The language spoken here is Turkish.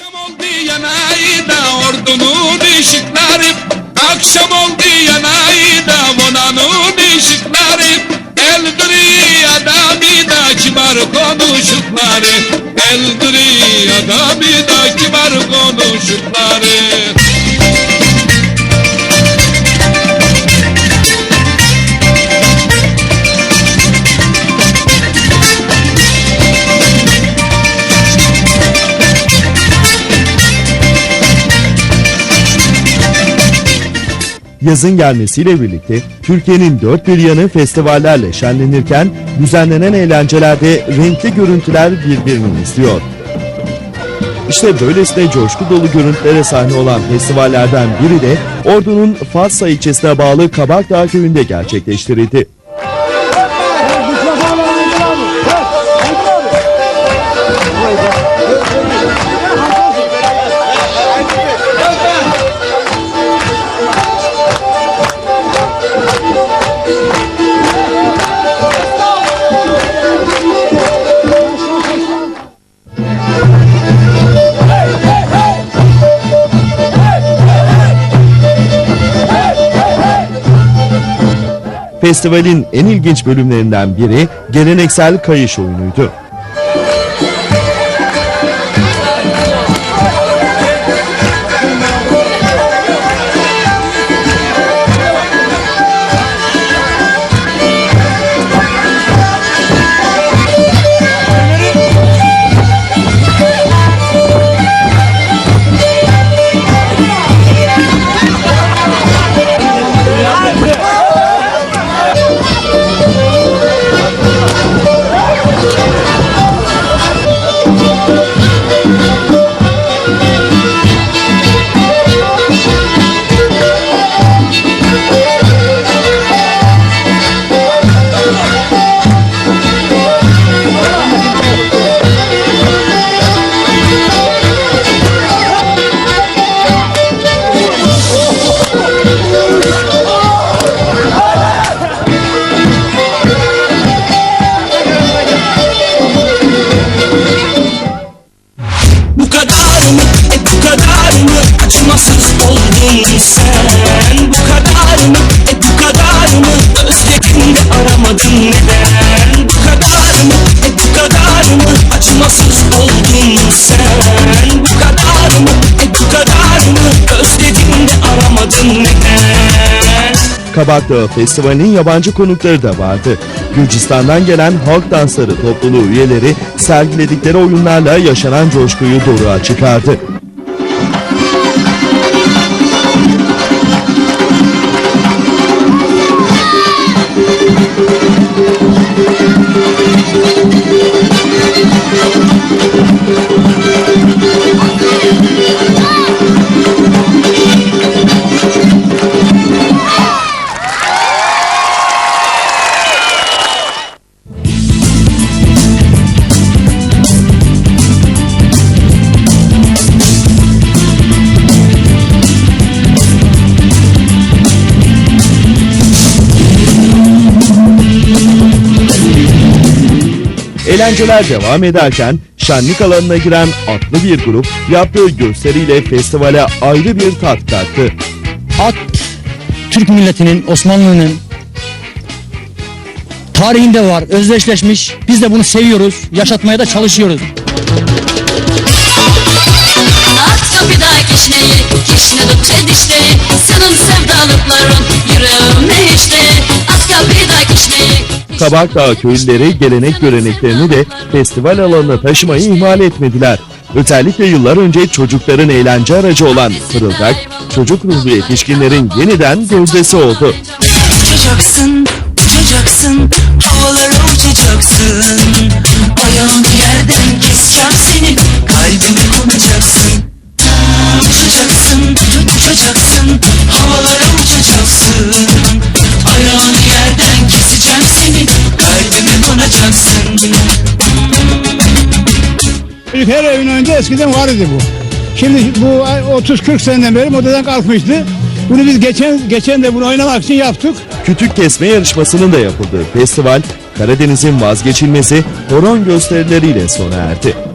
Akşam oldu yanayda ordunun ışıkları Akşam oldu yanayda monanın ışıkları Eldiri adamı da kibar konuşukları. Eldiri adamı da kibar konuşukları Yazın gelmesiyle birlikte Türkiye'nin dört bir yanı festivallerle şenlenirken düzenlenen eğlencelerde renkli görüntüler birbirini izliyor. İşte böylesine coşku dolu görüntülere sahne olan festivallerden biri de Ordu'nun Fatsa ilçesine bağlı Kabakdağ köyünde gerçekleştirildi. Festivalin en ilginç bölümlerinden biri geleneksel kayış oyunuydu. Kadar mı? E bu kadar mı? Acımasız oldun sen neden? Kabakdağı Festivali'nin yabancı konukları da vardı. Gürcistan'dan gelen halk dansları topluluğu üyeleri sergiledikleri oyunlarla yaşanan coşkuyu doruğa çıkardı. Eğlenceler devam ederken şenlik alanına giren atlı bir grup yaptığı gösteriyle festivale ayrı bir tat kattı. At Türk milletinin, Osmanlı'nın tarihinde var, özdeşleşmiş. Biz de bunu seviyoruz, yaşatmaya da çalışıyoruz. At kapıda kişneyi, kişnedikçe dişleri Senin sevdalıkların Kabakdağ köylüleri gelenek göreneklerini de festival alanına taşımayı ihmal etmediler. Özellikle yıllar önce çocukların eğlence aracı olan fırıldak, çocuk ruhlu yetişkinlerin yeniden gözdesi oldu. Uçacaksın, Her evin önünde eskiden vardı bu. Şimdi bu 30-40 seneden beri modadan kalkmıştı. Bunu biz geçen geçen de bunu oynamak için yaptık. Kütük kesme yarışmasının da yapıldığı festival, Karadeniz'in vazgeçilmezi horon gösterileriyle sona erdi.